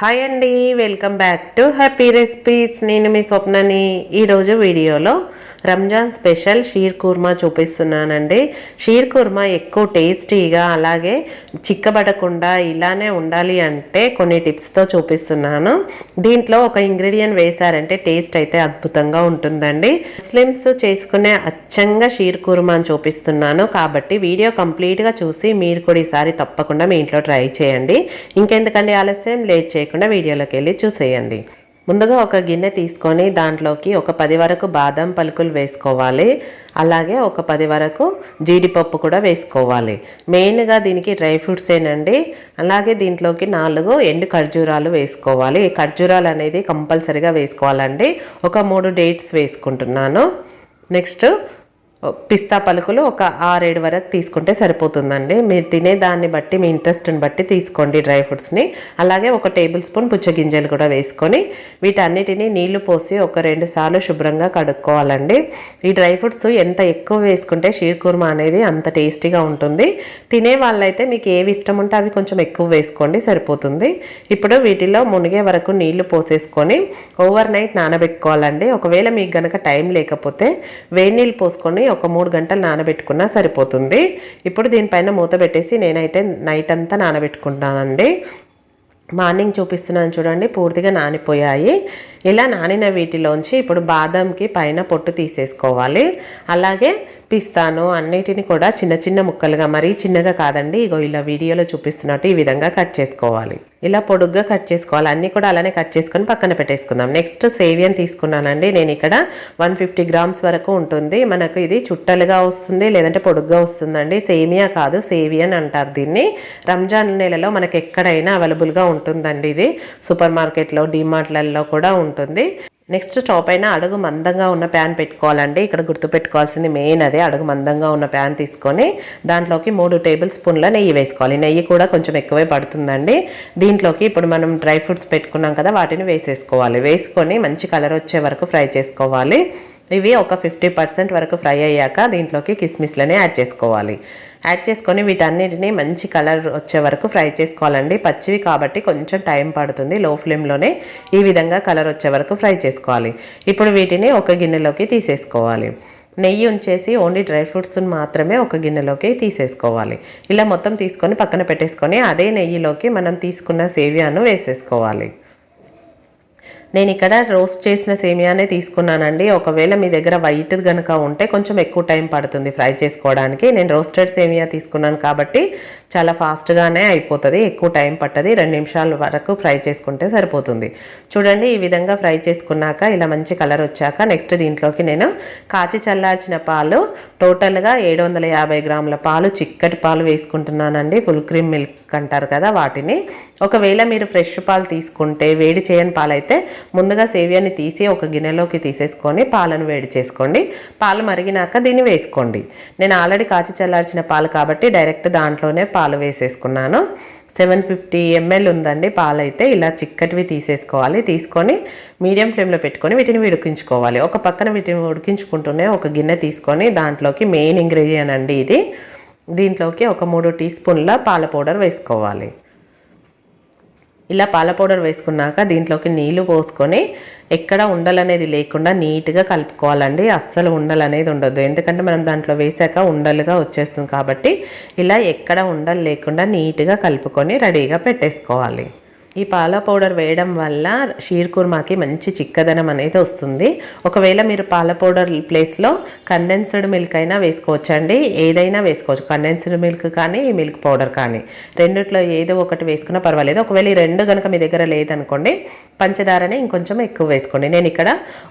Hi అండి welcome back to happy recipes నేను మీ స్వప్నని ఈరోజు వీడియోలో రంజాన్ స్పెషల్ షీర్ కుర్మా చూపిస్తున్నానండి. షీర్ కుర్మా ఎక్కువ టేస్టీగా అలాగే చిక్కబడకుండా ఇలానే ఉండాలి అంటే కొన్ని టిప్స్తో చూపిస్తున్నాను. దీంట్లో ఒక ఇంగ్రీడియంట్ వేశారంటే టేస్ట్ అయితే అద్భుతంగా ఉంటుందండి. ముస్లిమ్స్ చేసుకునే అచ్చంగా షీర్ కుర్మా అని చూపిస్తున్నాను. కాబట్టి వీడియో కంప్లీట్గా చూసి మీరు కూడా ఈసారి తప్పకుండా మీ ఇంట్లో ట్రై చేయండి. ఇంకెందుకండి ఆలస్యం లేట్ చేయకుండా. వీడియోలోకి వెళ్ళి చూసేయండి. ముందుగా ఒక గిన్నె తీసుకొని దాంట్లోకి ఒక పది వరకు బాదం పలుకులు వేసుకోవాలి. అలాగే ఒక పది వరకు జీడిపప్పు కూడా వేసుకోవాలి. మెయిన్గా దీనికి డ్రై ఫ్రూట్స్ ఏనండి. అలాగే దీంట్లోకి నాలుగు ఎండు ఖర్జూరాలు వేసుకోవాలి. ఖర్జూరాలు అనేది కంపల్సరీగా వేసుకోవాలండి. ఒక మూడు డేట్స్ వేసుకుంటున్నాను. నెక్స్ట్ పిస్తా పలుకులు ఒక ఆరేడు వరకు తీసుకుంటే సరిపోతుందండి. మీరు తినే దాన్ని బట్టి మీ ఇంట్రెస్ట్ని బట్టి తీసుకోండి డ్రై ఫ్రూట్స్ని. అలాగే ఒక టేబుల్ స్పూన్ పుచ్చగింజలు కూడా వేసుకొని వీటన్నిటిని నీళ్ళు పోసి ఒక రెండు సార్లు శుభ్రంగా కడుక్కోవాలండి. ఈ డ్రై ఫ్రూట్స్ ఎంత ఎక్కువ వేసుకుంటే షీర్ కుర్మా అనేది అంత టేస్టీగా ఉంటుంది. తినే వాళ్ళైతే మీకు ఏవి ఇష్టం ఉంటే అవి కొంచెం ఎక్కువ వేసుకోండి సరిపోతుంది. ఇప్పుడు వీటిలో మునిగే వరకు నీళ్ళు పోసేసుకొని ఓవర్ నైట్ నానబెట్టుకోవాలండి. ఒకవేళ మీకు గనక టైం లేకపోతే వేడి నీళ్ళు పోసుకొని ఒక మూడు గంటలు నానబెట్టుకున్నా సరిపోతుంది. ఇప్పుడు దీనిపైన మూత పెట్టేసి నేనైతే నైట్ అంతా నానబెట్టుకుంటానండి. మార్నింగ్ చూపిస్తున్నాను చూడండి పూర్తిగా నానిపోయాయి. ఇలా నానిన వీటిలోంచి ఇప్పుడు బాదంకి పైన పొట్టు తీసేసుకోవాలి. అలాగే పిస్తాను అన్నిటిని కూడా చిన్న చిన్న ముక్కలుగా మరీ చిన్నగా కాదండి. ఇగో ఇలా వీడియోలో చూపిస్తున్నట్టు ఈ విధంగా కట్ చేసుకోవాలి. ఇలా పొడుగ్గా కట్ చేసుకోవాలి. అన్నీ కూడా అలానే కట్ చేసుకొని పక్కన పెట్టేసుకుందాం. నెక్స్ట్ సేవియన్ తీసుకున్నానండి. నేను ఇక్కడ వన్ ఫిఫ్టీ గ్రామ్స్ వరకు ఉంటుంది. మనకు ఇది చుట్టలుగా వస్తుంది లేదంటే పొడుగ్గా వస్తుందండి. సేమియా కాదు సేవియన్ అంటారు దీన్ని. రంజాన్ నెలలో మనకు ఎక్కడైనా అవైలబుల్గా ఉంటుందండి ఇది. సూపర్ మార్కెట్లో డిమార్ట్లలో కూడా ఉంటుంది. నెక్స్ట్ స్టవ్ పైన అడుగు మందంగా ఉన్న ప్యాన్ పెట్టుకోవాలండి. ఇక్కడ గుర్తుపెట్టుకోవాల్సింది మెయిన్ అదే అడుగు మందంగా ఉన్న ప్యాన్ తీసుకొని దాంట్లోకి మూడు టేబుల్ స్పూన్ల నెయ్యి వేసుకోవాలి. నెయ్యి కూడా కొంచెం ఎక్కువే పడుతుందండి. దీంట్లోకి ఇప్పుడు మనం డ్రై ఫ్రూట్స్ పెట్టుకున్నాం కదా వాటిని వేసేసుకోవాలి. వేసుకొని మంచి కలర్ వచ్చే వరకు ఫ్రై చేసుకోవాలి. ఇవి ఒక ఫిఫ్టీ పర్సెంట్ వరకు ఫ్రై అయ్యాక దీంట్లోకి కిస్మిస్లని యాడ్ చేసుకోవాలి. యాడ్ చేసుకొని వీటన్నిటిని మంచి కలర్ వచ్చే వరకు ఫ్రై చేసుకోవాలండి. పచ్చివి కాబట్టి కొంచెం టైం పడుతుంది. లో ఫ్లేమ్లోనే ఈ విధంగా కలర్ వచ్చే వరకు ఫ్రై చేసుకోవాలి. ఇప్పుడు వీటిని ఒక గిన్నెలోకి తీసేసుకోవాలి. నెయ్యి ఉంచేసి ఓన్లీ డ్రై ఫ్రూట్స్ని మాత్రమే ఒక గిన్నెలోకి తీసేసుకోవాలి. ఇలా మొత్తం తీసుకొని పక్కన పెట్టేసుకొని అదే నెయ్యిలోకి మనం తీసుకున్న సేవియాను వేసేసుకోవాలి. నేను ఇక్కడ రోస్ట్ చేసిన సేమియానే తీసుకున్నానండి. ఒకవేళ మీ దగ్గర వైట్ కనుక ఉంటే కొంచెం ఎక్కువ టైం పడుతుంది ఫ్రై చేసుకోవడానికి. నేను రోస్టెడ్ సేమియా తీసుకున్నాను కాబట్టి చాలా ఫాస్ట్గానే అయిపోతుంది. ఎక్కువ టైం పట్టది. రెండు నిమిషాల వరకు ఫ్రై చేసుకుంటే సరిపోతుంది. చూడండి ఈ విధంగా ఫ్రై చేసుకున్నాక ఇలా మంచి కలర్ వచ్చాక నెక్స్ట్ దీంట్లోకి నేను కాచి చల్లార్చిన పాలు టోటల్గా ఏడు వందల యాభై గ్రాముల పాలు చిక్కటి పాలు వేసుకుంటున్నానండి. ఫుల్ క్రీమ్ మిల్క్ అంటారు కదా వాటిని. ఒకవేళ మీరు ఫ్రెష్ పాలు తీసుకుంటే వేడి చేయని పాలైతే ముందుగా సేవియాని తీసి ఒక గిన్నెలోకి తీసేసుకొని పాలను వేడి చేసుకోండి. పాలు మరిగినాక దీన్ని వేసుకోండి. నేను ఆల్రెడీ కాచి చల్లార్చిన పాలు కాబట్టి డైరెక్ట్ దాంట్లోనే పాలు వేసేసుకున్నాను. సెవెన్ ఫిఫ్టీ ఎంఎల్ ఉందండి పాలైతే. ఇలా చిక్కటివి తీసేసుకోవాలి. తీసుకొని మీడియం ఫ్లేమ్లో పెట్టుకొని వీటిని ఉడికించుకోవాలి. ఒక పక్కన వీటిని ఉడికించుకుంటూనే ఒక గిన్నె తీసుకొని దాంట్లోకి మెయిన్ ఇంగ్రీడియంట్ అండి ఇది. దీంట్లోకి ఒక మూడు టీ స్పూన్ల పాల పౌడర్ వేసుకోవాలి. ఇలా పాల పౌడర్ వేసుకున్నాక దీంట్లోకి నీళ్ళు పోసుకొని ఎక్కడ ఉండలనేది లేకుండా నీట్గా కలుపుకోవాలండి. అస్సలు ఉండలనేది ఉండదు ఎందుకంటే మనం దాంట్లో వేసాక ఉండలుగా వచ్చేస్తుంది కాబట్టి ఇలా ఎక్కడ ఉండలు లేకుండా నీట్గా కలుపుకొని రెడీగా పెట్టేసుకోవాలి. ఈ పాల పౌడర్ వేయడం వల్ల షీర్ కుర్మాకి మంచి చిక్కదనం అనేది వస్తుంది. ఒకవేళ మీరు పాల పౌడర్ ప్లేస్లో కండెన్స్డ్ మిల్క్ అయినా వేసుకోవచ్చండి. ఏదైనా వేసుకోవచ్చు. కండెన్స్డ్ మిల్క్ కానీ మిల్క్ పౌడర్ కానీ. రెండిట్లో ఏదో ఒకటి వేసుకున్నా పర్వాలేదు. ఒకవేళ ఈ రెండు కనుక మీ దగ్గర లేదనుకోండి పంచదారని ఇంకొంచెం ఎక్కువ వేసుకోండి. నేను ఇక్కడ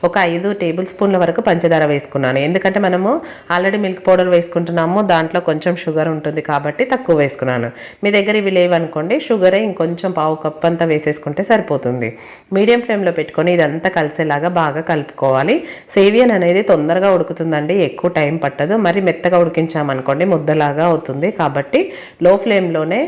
ఒక ఐదు టేబుల్ స్పూన్ల వరకు పంచదార వేసుకున్నాను. ఎందుకంటే మనము ఆల్రెడీ మిల్క్ పౌడర్ వేసుకుంటున్నాము. దాంట్లో కొంచెం షుగర్ ఉంటుంది కాబట్టి తక్కువ వేసుకున్నాను. మీ దగ్గర ఇవి లేవనుకోండి షుగరే ఇంకొంచెం పావు కప్పు అంతా వేసేసుకుంటే సరిపోతుంది. మీడియం ఫ్లేమ్లో పెట్టుకొని ఇదంతా కలిసేలాగా బాగా కలుపుకోవాలి. సేవియన్ అనేది తొందరగా ఉడుకుతుందండి. ఎక్కువ టైం పట్టదు. మరి మెత్తగా ఉడికించామనుకోండి ముద్దలాగా అవుతుంది. కాబట్టి లో ఫ్లేమ్లోనే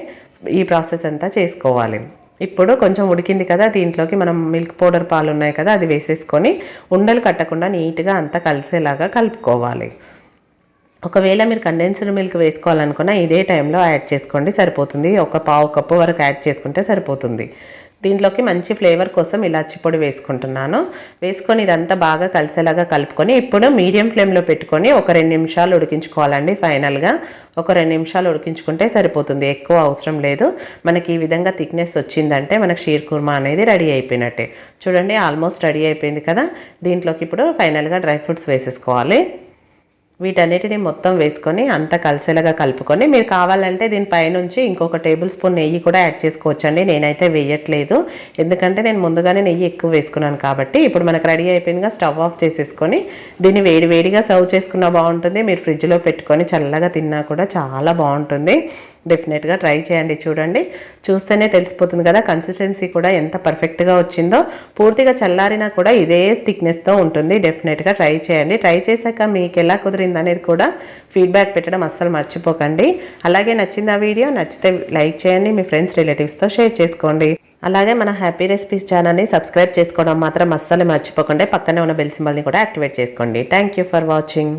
ఈ ప్రాసెస్ అంతా చేసుకోవాలి. ఇప్పుడు కొంచెం ఉడికింది కదా దీంట్లోకి మనం మిల్క్ పౌడర్ పాలు ఉన్నాయి కదా అది వేసేసుకొని ఉండలు కట్టకుండా నీట్గా అంతా కలిసేలాగా కలుపుకోవాలి. ఒకవేళ మీరు కండెన్స్డ్ మిల్క్ వేసుకోవాలనుకున్నా ఇదే టైంలో యాడ్ చేసుకోండి సరిపోతుంది. ఒక పావు కప్పు వరకు యాడ్ చేసుకుంటే సరిపోతుంది. దీంట్లోకి మంచి ఫ్లేవర్ కోసం ఇలాచి పొడి వేసుకుంటున్నాను. వేసుకొని ఇదంతా బాగా కలిసేలాగా కలుపుకొని ఇప్పుడు మీడియం ఫ్లేమ్లో పెట్టుకొని ఒక రెండు నిమిషాలు ఉడికించుకోవాలండి ఫైనల్గా ఒక రెండు నిమిషాలు ఉడికించుకుంటే సరిపోతుంది. ఎక్కువ అవసరం లేదు. మనకి ఈ విధంగా థిక్నెస్ వచ్చిందంటే మనకు షీర్ కుర్మా అనేది రెడీ అయిపోయినట్టే. చూడండి ఆల్మోస్ట్ రెడీ అయిపోయింది కదా. దీంట్లోకి ఇప్పుడు ఫైనల్గా డ్రై ఫ్రూట్స్ వేసేసుకోవాలి. వీటన్నిటిని మొత్తం వేసుకొని అంతా కలిసేలాగా కలుపుకొని మీరు కావాలంటే దీనిపైనుంచి ఇంకొక టేబుల్ స్పూన్ నెయ్యి కూడా యాడ్ చేసుకోవచ్చండి. నేనైతే వేయట్లేదు. ఎందుకంటే నేను ముందుగానే నెయ్యి ఎక్కువ వేసుకున్నాను కాబట్టి ఇప్పుడు మనకు రెడీ అయిపోయిందిగా స్టవ్ ఆఫ్ చేసేసుకొని దీన్ని వేడి వేడిగా సర్వ్ చేసుకున్నా బాగుంటుంది. మీరు ఫ్రిడ్జ్లో పెట్టుకొని చల్లగా తిన్నా కూడా చాలా బాగుంటుంది. డెఫినెట్గా ట్రై చేయండి చూడండి. చూస్తేనే తెలిసిపోతుంది కదా కన్సిస్టెన్సీ కూడా ఎంత పర్ఫెక్ట్గా వచ్చిందో. పూర్తిగా చల్లారినా కూడా ఇదే థిక్నెస్తో ఉంటుంది. డెఫినెట్గా ట్రై చేయండి. ట్రై చేశాక మీకు ఎలా కుదిరింది అనేది కూడా ఫీడ్బ్యాక్ పెట్టడం అస్సలు మర్చిపోకండి. అలాగే నచ్చింది ఆ వీడియో నచ్చితే లైక్ చేయండి మీ ఫ్రెండ్స్ రిలేటివ్స్తో షేర్ చేసుకోండి. అలాగే మన హ్యాపీ రెసిపీస్ ఛానల్ని సబ్స్క్రైబ్ చేసుకోవడం మాత్రం అస్సలు మర్చిపోకండి. పక్కనే ఉన్న బెల్ సింబల్ని కూడా యాక్టివేట్ చేసుకోండి. Thank you for watching